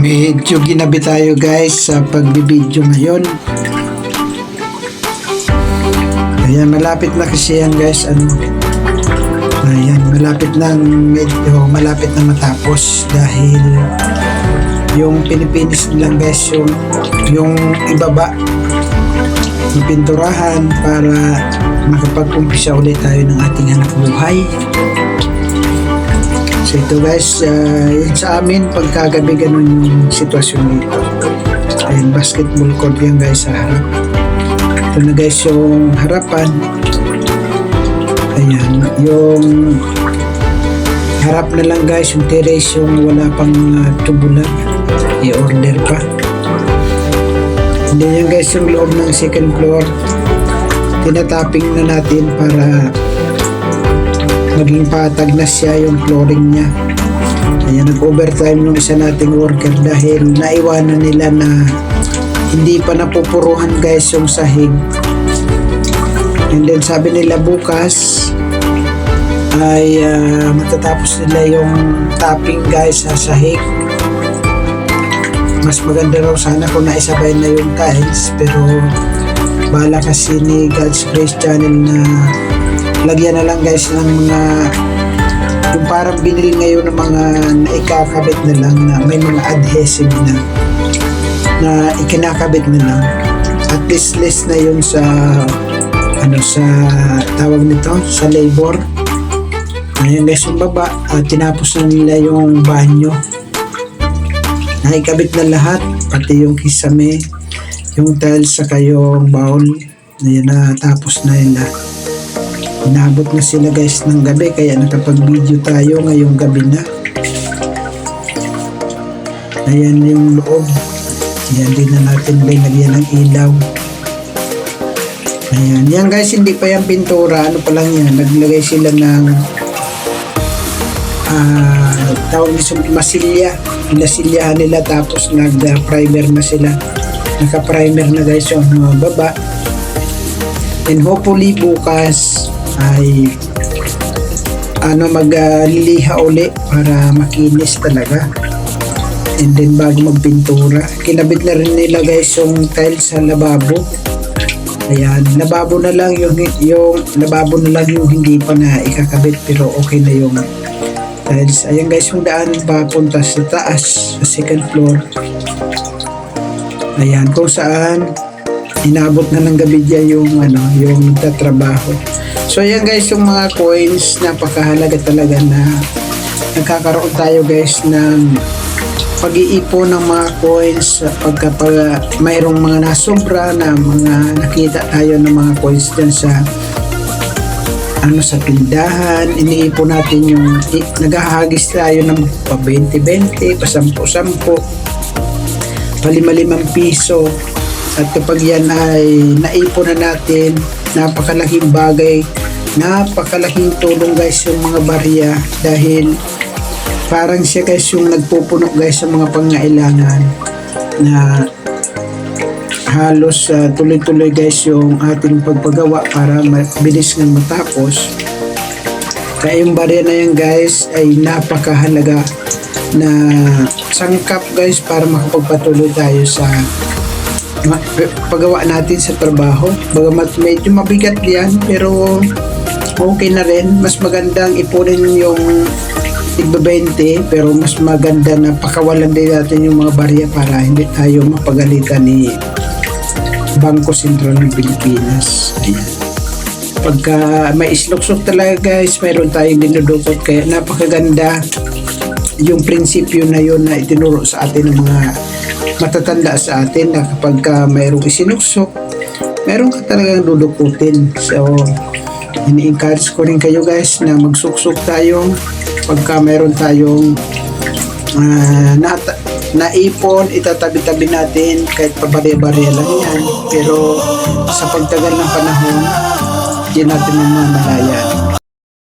Medyo ginabi tayo guys sa pagbibideo ngayon. Ayan, malapit na kasi yan guys. Ano, ayan, malapit na medyo malapit na matapos dahil yung pinipinis lang guys yung yung ibaba yung pinturahan para makapag-umpisa ulit tayo ng ating hanap buhay. So ito guys, uh, sa amin pagkagabi ganun yung sitwasyon dito. Ayun, basketball court yan guys sa harap. Ito na guys yung harapan. Ayan, yung harap na lang guys, yung terrace yung wala pang uh, tubular. I-order pa. Hindi yan guys yung loob ng second floor. Tinatapping na natin para maging patag na siya yung flooring niya. Kaya nag-overtime yung isa nating worker dahil naiwanan nila na hindi pa napupuruhan guys yung sahig. And then sabi nila bukas ay ah, matatapos nila yung tapping guys sa sahig. Mas maganda raw sana kung naisabay na yung tiles pero bala kasi ni God's Grace Channel na lagyan na lang guys ng mga yung parang binili ngayon ng mga naikakabit na lang na may mga adhesive na na ikinakabit na lang. At least less na yun sa ano sa tawag nito sa labor. Ngayon guys yung baba at tinapos na nila yung banyo. Naikabit na lahat pati yung kisame yung tiles sa kayong bowl. Na natapos na nila Inabot na sila guys ng gabi kaya nakapag-video tayo ngayong gabi na. Ayan yung loob. Ayan din na natin binagyan ng ilaw. Ayan. Yan guys, hindi pa yung pintura. Ano pa lang yan. Naglagay sila ng ah tawag nito masilya. Pinasilyahan nila tapos nag-primer na sila. Naka-primer na guys yung mga baba. And hopefully bukas ay ano magliliha uli para makinis talaga. And then bago magpintura kinabit na rin nila guys yung tiles sa lababo. Ayan lababo na lang yung, yung lababo na lang yung hindi pa na ikakabit pero okay na yung tiles. Ayan guys yung daan papunta sa taas sa second floor. Ayan kung saan inabot na ng gabi dyan yung ano yung nagtatrabaho So yan guys yung mga coins napakahalaga talaga na nagkakaroon tayo guys ng pag-iipon ng mga coins pagka pag, mayroong mga nasobra na mga nakita tayo ng mga coins dyan sa ano sa tindahan. Iniipon natin yung naghahagis tayo ng pa 20-20 pa 10-10 pa 5 piso. At kapag yan ay naipon na natin napakalaking bagay. Napakalaking tulong guys yung mga barya dahil parang siya guys yung nagpupuno guys sa mga pangailangan na halos uh, tuloy-tuloy guys yung ating pagpagawa para mabilis nga matapos. Kaya yung barya na yan guys ay napakahalaga na sangkap guys para makapagpatuloy tayo sa paggawa natin sa trabaho. Bagamat medyo mabigat yan, pero okay na rin. Mas magandang ipunin yung tigba 20, pero mas maganda na pakawalan din natin yung mga barya para hindi tayo mapagalitan ni Bangko Sentral ng Pilipinas. Ayan. Pagka may isluksok talaga guys, mayroon tayong dinudukot kaya napakaganda yung prinsipyo na yun na itinuro sa atin ng mga matatanda sa atin na kapag ka mayroong isinuksok, meron ka talagang dudukutin. So, ini-encourage ko rin kayo guys na magsuksok tayo pagka mayroon tayong uh, nata- naipon, itatabi-tabi natin kahit pabari-bari lang yan. Pero sa pagtagal ng panahon, hindi natin mamamalayan.